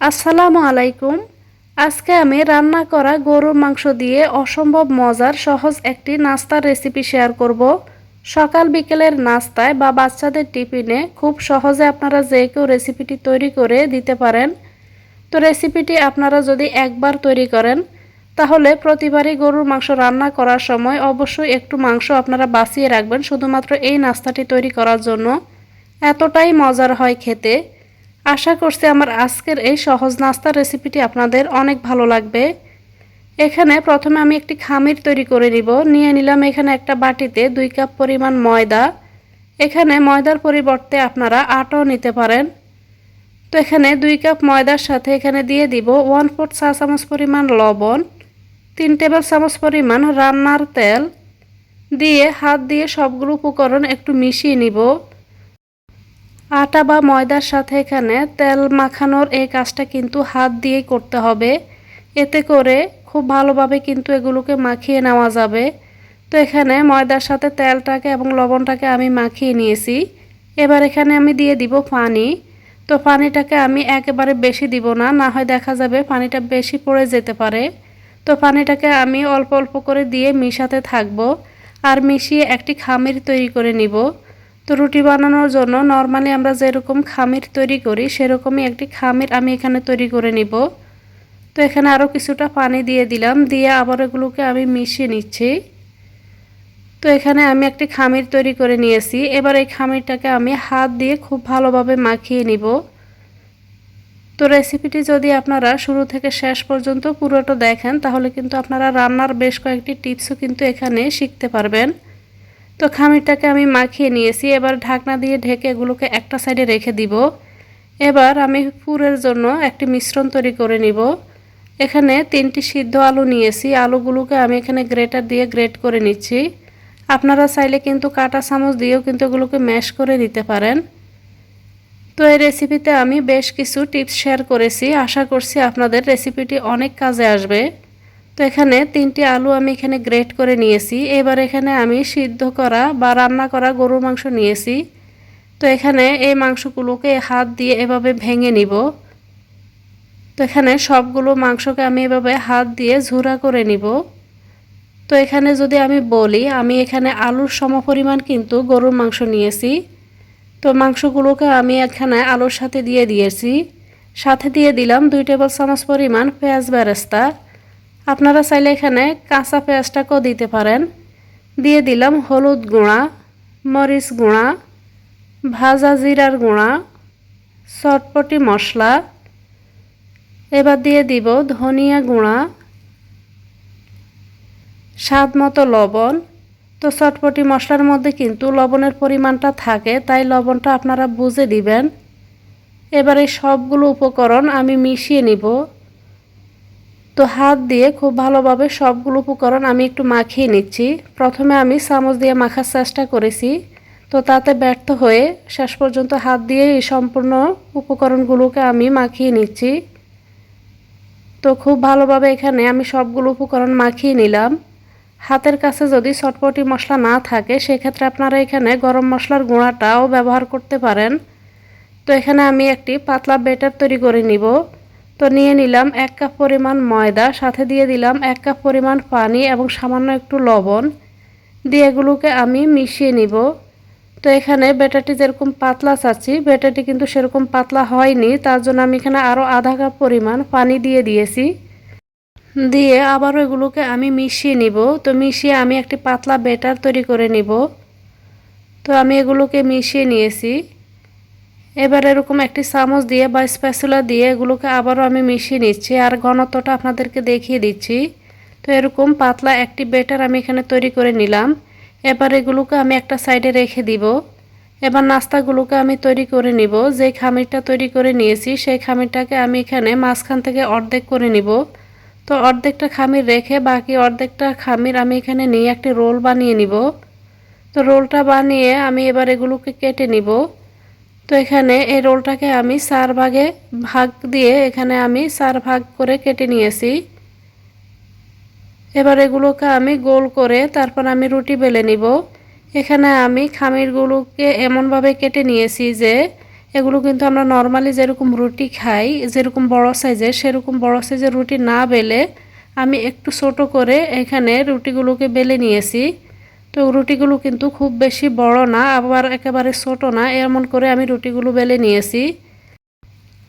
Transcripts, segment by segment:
আসসালামু আলাইকুম। আজকে আমি রান্না করা গরুর মাংস দিয়ে অসম্ভব মজার, সহজ একটি নাস্তার রেসিপি শেয়ার করব। সকাল বিকেলের নাস্তায় বা বাচ্চাদের টিফিনে খুব সহজে আপনারা যে কেউ রেসিপিটি তৈরি করে দিতে পারেন। তো রেসিপিটি আপনারা যদি একবার তৈরি করেন, তাহলে প্রতিবারই গরুর মাংস রান্না করার সময় অবশ্যই একটু মাংস আপনারা বাঁচিয়ে রাখবেন, শুধুমাত্র এই নাস্তাটি তৈরি করার জন্য। এতটাই মজার হয় খেতে। আশা করছি আমার আজকের এই সহজ নাস্তার রেসিপিটি আপনাদের অনেক ভালো লাগবে। এখানে প্রথমে আমি একটি খামির তৈরি করে নিব। নিয়ে নিলাম এখানে একটা বাটিতে দুই কাপ পরিমাণ ময়দা। এখানে ময়দার পরিবর্তে আপনারা আটাও নিতে পারেন। তো এখানে দুই কাপ ময়দার সাথে এখানে দিয়ে দিব ওয়ান ফোর্থ চা চামচ পরিমাণ লবণ, তিন টেবিল চামচ পরিমাণ রান্নার তেল। দিয়ে হাত দিয়ে সবগুলো উপকরণ একটু মিশিয়ে নিব। আটা বা ময়দার সাথে এখানে তেল মাখানোর এই কাজটা কিন্তু হাত দিয়েই করতে হবে। এতে করে খুব ভালোভাবে কিন্তু এগুলোকে মাখিয়ে নেওয়া যাবে। তো এখানে ময়দার সাথে তেলটাকে এবং লবণটাকে আমি মাখিয়ে নিয়েছি। এবার এখানে আমি দিয়ে দিব পানি। তো পানিটাকে আমি একেবারে বেশি দিব না না হয় দেখা যাবে পানিটা বেশি পড়ে যেতে পারে। তো পানিটাকে আমি অল্প অল্প করে দিয়ে মিশাতে থাকব। আর মিশিয়ে একটি খামির তৈরি করে নিব। তো রুটি বানানোর জন্য নর্মালি আমরা যেরকম খামির তৈরি করি, সেরকমই একটি খামির আমি এখানে তৈরি করে নিব। তো এখানে আরও কিছুটা পানি দিয়ে দিলাম, দিয়ে আবার এগুলোকে আমি মিশিয়ে নিচ্ছি। তো এখানে আমি একটি খামির তৈরি করে নিয়েছি। এবার এই খামিরটাকে আমি হাত দিয়ে খুব ভালোভাবে মাখিয়ে নিব। তো রেসিপিটি যদি আপনারা শুরু থেকে শেষ পর্যন্ত পুরোটা দেখেন, তাহলে কিন্তু আপনারা রান্নার বেশ কয়েকটি টিপসও কিন্তু এখানে শিখতে পারবেন। তো খামিরটাকে আমি মাখিয়ে নিয়েছি। এবার ঢাকনা দিয়ে ঢেকে এগুলোকে একটা সাইডে রেখে দিব। এবার আমি পুরের জন্য একটি মিশ্রণ তৈরি করে নিব। এখানে তিনটি সিদ্ধ আলু নিয়েছি। আলুগুলোকে আমি এখানে গ্রেটার দিয়ে গ্রেট করে নিচ্ছি। আপনারা চাইলে কিন্তু কাটা চামচ দিয়েও কিন্তু এগুলোকে ম্যাশ করে দিতে পারেন। তো এই রেসিপিতে আমি বেশ কিছু টিপস শেয়ার করেছি। আশা করছি আপনাদের রেসিপিটি অনেক কাজে আসবে। তো এখানে তিনটি আলু আমি এখানে গ্রেট করে নিয়েছি। এবার এখানে আমি সিদ্ধ করা বা রান্না করা গরুর মাংস নিয়েছি। তো এখানে এই মাংসগুলোকে হাত দিয়ে এভাবে ভেঙে নিব। তো এখানে সবগুলো মাংসকে আমি এভাবে হাত দিয়ে ঝুরা করে নিব। তো এখানে যদি আমি বলি, আমি এখানে আলুর সমপরিমাণ কিন্তু গরুর মাংস নিয়েছি। তো মাংসগুলোকে আমি এখানে আলুর সাথে দিয়ে দিয়েছি। সাথে দিয়ে দিলাম দুই টেবিল চামচ পরিমাণ পেঁয়াজ বেরেস্তা। আপনারা চাইলে এখানে কাঁচা পেঁয়াজটাকেও দিতে পারেন। দিয়ে দিলাম হলুদ গুঁড়া, মরিচ গুঁড়া, ভাজা জিরার গুঁড়া, চটপটি মশলা। এবার দিয়ে দিব ধনিয়া গুঁড়া, স্বাদ মতো লবণ। তো চটপটি মশলার মধ্যে কিন্তু লবণের পরিমাণটা থাকে, তাই লবণটা আপনারা বুঝে দিবেন। এবারে সবগুলো উপকরণ আমি মিশিয়ে নিব। তো হাত দিয়ে খুব ভালোভাবে সবগুলো উপকরণ আমি একটু মাখিয়ে নিচ্ছি। প্রথমে আমি চামচ দিয়ে মাখার চেষ্টা করেছি। তো তাতে ব্যর্থ হয়ে শেষ পর্যন্ত হাত দিয়ে এই সম্পূর্ণ উপকরণগুলোকে আমি মাখিয়ে নিচ্ছি। তো খুব ভালোভাবে এখানে আমি সবগুলো উপকরণ মাখিয়ে নিলাম। হাতের কাছে যদি চটপটি মশলা না থাকে, সেক্ষেত্রে আপনারা এখানে গরম মশলার গুঁড়াটাও ব্যবহার করতে পারেন। তো এখানে আমি একটি পাতলা বেটার তৈরি করে নিব। তো নিয়ে নিলাম এক কাপ পরিমাণ ময়দা, সাথে দিয়ে দিলাম এক কাপ পরিমাণ পানি এবং সামান্য একটু লবণ। দিয়ে এগুলোকে আমি মিশিয়ে নিব। তো এখানে ব্যাটারটি যেরকম পাতলা চাচ্ছি, ব্যাটারটি কিন্তু সেরকম পাতলা হয়নি, তার জন্য আমি এখানে আরও আধা কাপ পরিমাণ পানি দিয়ে দিয়েছি। দিয়ে আবারও এগুলোকে আমি মিশিয়ে নিব। তো মিশিয়ে আমি একটি পাতলা ব্যাটার তৈরি করে নিব। তো আমি এগুলোকে মিশিয়ে নিয়েছি। এবার এরকম একটি চামচ দিয়ে বা স্প্যাচুলা দিয়ে এগুলোকে আবারও আমি মিশিয়ে নিচ্ছি আর ঘনত্বটা আপনাদেরকে দেখিয়ে দিচ্ছি। তো এরকম পাতলা একটি বেটার আমি এখানে তৈরি করে নিলাম। এবার এগুলোকে আমি একটা সাইডে রেখে দিব। এবার নাস্তাগুলোকে আমি তৈরি করে নিব। যে খামিরটা তৈরি করে নিয়েছি, সেই খামিরটাকে আমি এখানে মাঝখান থেকে অর্ধেক করে নিব। তো অর্ধেকটা খামির রেখে বাকি অর্ধেকটা খামির আমি এখানে নিয়ে একটি রোল বানিয়ে নিব। তো রোলটা বানিয়ে আমি এবার এগুলোকে কেটে নিব। তো এখানে এই রোলটাকে আমি চার ভাগে ভাগ দিয়ে এখানে আমি চার ভাগ করে কেটে নিয়েছি। এবার এগুলোকে আমি গোল করে তারপর আমি রুটি বেলে নিব। এখানে আমি খামিরগুলোকে এমনভাবে কেটে নিয়েছি যে এগুলো কিন্তু আমরা নর্মালি যেরকম রুটি খাই, যেরকম বড় সাইজের, সেরকম বড় সাইজের রুটি না বেলে আমি একটু ছোট করে এখানে রুটিগুলোকে বেলে নিয়েছি। তো রুটিগুলো কিন্তু খুব বেশি বড় না, আবার একেবারে ছোট না। এমন করে আমি রুটিগুলো বেলে নিয়েছি।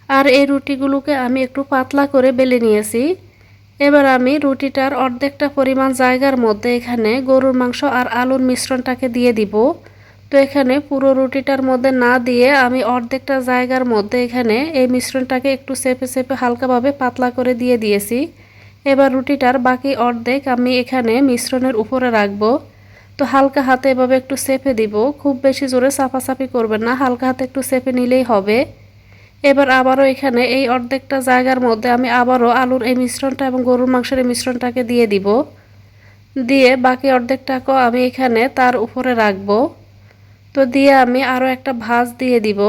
আর এই রুটিগুলোকে আমি একটু পাতলা করে বেলে নিয়েছি। এবার আমি রুটিটার অর্ধেকটা পরিমাণ জায়গার মধ্যে এখানে গরুর মাংস আর আলুর মিশ্রণটাকে দিয়ে দিব। তো এখানে পুরো রুটিটার মধ্যে না দিয়ে আমি অর্ধেকটা জায়গার মধ্যে এখানে এই মিশ্রণটাকে একটু চেপে চেপে হালকাভাবে পাতলা করে দিয়ে দিয়েছি। এবার রুটিটার বাকি অর্ধেক আমি এখানে মিশ্রণের উপরে রাখব। তো হালকা হাতে এভাবে একটু চেপে দিব। খুব বেশি জোরে চাপাচাপি করবেন না, হালকা হাতে একটু চেপে নিলেই হবে। এবার আবারও এখানে এই অর্ধেকটা জায়গার মধ্যে আমি আবারও আলুর এই মিশ্রণটা এবং গরুর মাংসের এই মিশ্রণটাকে দিয়ে দিব। দিয়ে বাকি অর্ধেকটাকেও আমি এখানে তার উপরে রাখব। তো দিয়ে আমি আরও একটা ভাজ দিয়ে দিব।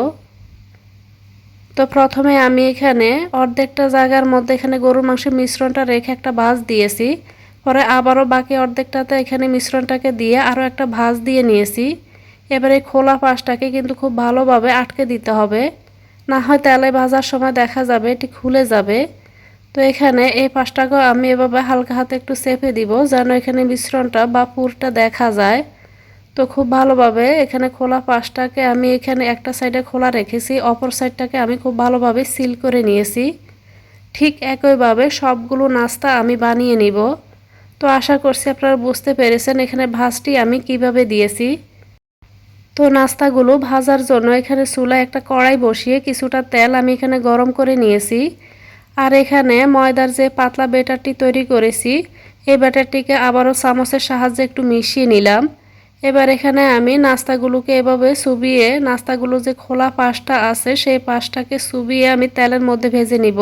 তো প্রথমে আমি এখানে অর্ধেকটা জায়গার মধ্যে এখানে গরুর মাংসের মিশ্রণটা রেখে একটা ভাজ দিয়েছি। পরে আবারও বাকি অর্ধেকটাতে এখানে মিশ্রণটাকে দিয়ে আরও একটা ভাজ দিয়ে নিয়েছি। এবারে খোলা পাশটাকে কিন্তু খুব ভালোভাবে আটকে দিতে হবে। না হয় তেলে ভাজার সময় দেখা যাবে, এটি খুলে যাবে। তো এখানে এই পাশটাকেও আমি এভাবে হালকা হাতে একটু চেপে দিব যেন এখানে মিশ্রণটা বা পুরটা দেখা যায়। তো খুব ভালোভাবে এখানে খোলা পাশটাকে আমি এখানে একটা সাইডে খোলা রেখেছি, অপর সাইডটাকে আমি খুব ভালোভাবে সিল করে নিয়েছি। ঠিক একইভাবে সবগুলো নাস্তা আমি বানিয়ে নিব। তো আশা করছি আপনারা বুঝতে পেরেছেন এখানে ভাজটি আমি কীভাবে দিয়েছি। তো নাস্তাগুলো ভাজার জন্য এখানে চুলায় একটা কড়াই বসিয়ে কিছুটা তেল আমি এখানে গরম করে নিয়েছি। আর এখানে ময়দার যে পাতলা ব্যাটারটি তৈরি করেছি, এই ব্যাটারটিকে আবারও চামচের সাহায্যে একটু মিশিয়ে নিলাম। এবার এখানে আমি নাস্তাগুলোকে এভাবে চুবিয়ে, নাস্তাগুলো যে খোলা পাশটা আছে, সেই পাশটাকে চুবিয়ে আমি তেলের মধ্যে ভেজে নিব।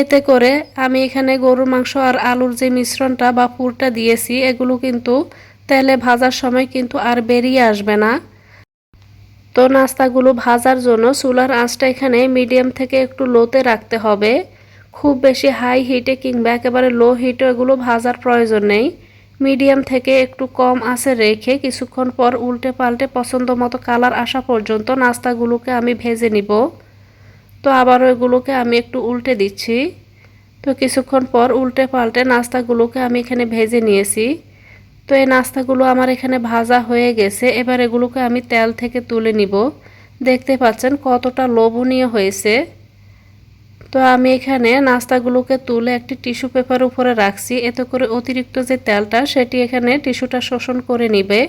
এতে করে আমি এখানে গরুর মাংস আর আলুর যে মিশ্রণটা বা পুরটা দিয়েছি, এগুলো কিন্তু তেলে ভাজার সময় কিন্তু আর বেরিয়ে আসবে না। তো নাস্তাগুলো ভাজার জন্য চুলার আঁচটা এখানে মিডিয়াম থেকে একটু লোতে রাখতে হবে। খুব বেশি হাই হিটে কিংবা একেবারে লো হিটে এগুলো ভাজার প্রয়োজন নেই। মিডিয়াম থেকে একটু কম আঁচে রেখে কিছুক্ষণ পর উল্টে পাল্টে পছন্দ মতো কালার আসা পর্যন্ত নাস্তাগুলোকে আমি ভেজে নিব। তো আবারও এগুলোকে আমি একটু উল্টে দিচ্ছি। তো কিছুক্ষণ পর উল্টে পাল্টে নাস্তাগুলোকে আমি এখানে ভেজে নিয়েছি। তো এই নাস্তাগুলো আমার এখানে ভাজা হয়ে গেছে। এবার এগুলোকে আমি তেল থেকে তুলে নিব। দেখতে পাচ্ছেন কতটা লোভনীয় হয়েছে। তো আমি এখানে নাস্তাগুলোকে তুলে একটি টিস্যু পেপার উপরে রাখছি। এতে করে অতিরিক্ত যে তেলটা, সেটি এখানে টিস্যুটা শোষণ করে নিবে।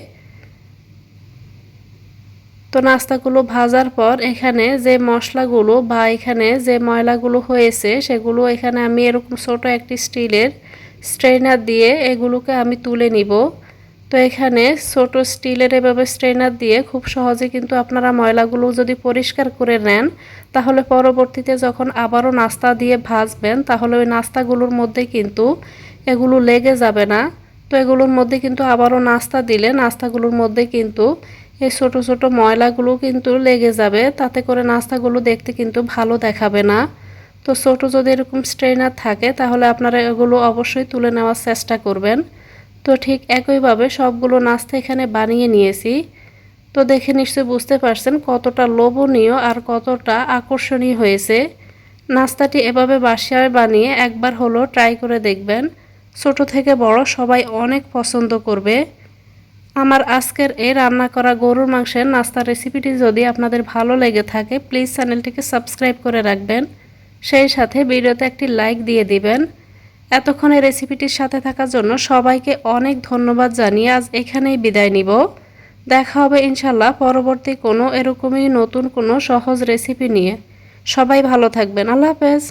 তো নাস্তাগুলো ভাজার পর এখানে যে মশলাগুলো বা এখানে যে ময়লাগুলো হয়েছে, সেগুলো এখানে আমি এরকম ছোট একটি স্টিলের স্ট্রেনার দিয়ে এগুলোকে আমি তুলে নিব। তো এখানে ছোট স্টিলের এভাবে স্ট্রেনার দিয়ে খুব সহজে কিন্তু আপনারা ময়লাগুলো যদি পরিষ্কার করে নেন, তাহলে পরবর্তীতে যখন আবারও নাস্তা দিয়ে ভাজবেন, তাহলে ওই নাস্তাগুলোর মধ্যে কিন্তু এগুলো লেগে যাবে না। তো এগুলোর মধ্যে কিন্তু আবারও নাস্তা দিলে নাস্তাগুলোর মধ্যে কিন্তু এই ছোটো ছোটো ময়লাগুলো কিন্তু লেগে যাবে। তাতে করে নাস্তাগুলো দেখতে কিন্তু ভালো দেখাবে না। তো ছোটো যদি এরকম স্ট্রেনার থাকে, তাহলে আপনারা এগুলো অবশ্যই তুলে নেওয়ার চেষ্টা করবেন। তো ঠিক একইভাবে সবগুলো নাস্তা এখানে বানিয়ে নিয়েছি। তো দেখে নিশ্চয়ই বুঝতে পারছেন কতটা লোভনীয় আর কতটা আকর্ষণীয় হয়েছে। নাস্তাটি এভাবে বাসায় বানিয়ে একবার হলো ট্রাই করে দেখবেন। ছোট থেকে বড় সবাই অনেক পছন্দ করবে। আমার আজকের এই রান্না করা গরুর মাংসের নাস্তার রেসিপিটি যদি আপনাদের ভালো লেগে থাকে প্লিজ চ্যানেলটিকে সাবস্ক্রাইব করে রাখবেন। সেই সাথে ভিডিওতে একটি লাইক দিয়ে দিবেন। এতক্ষণ এই রেসিপিটির সাথে থাকার জন্য সবাইকে অনেক ধন্যবাদ জানিয়ে আজ এখানেই বিদায় নিব। দেখা হবে ইনশাল্লাহ পরবর্তী কোনো এরকমই নতুন কোনো সহজ রেসিপি নিয়ে। সবাই ভালো থাকবেন। আল্লাহ হাফেজ।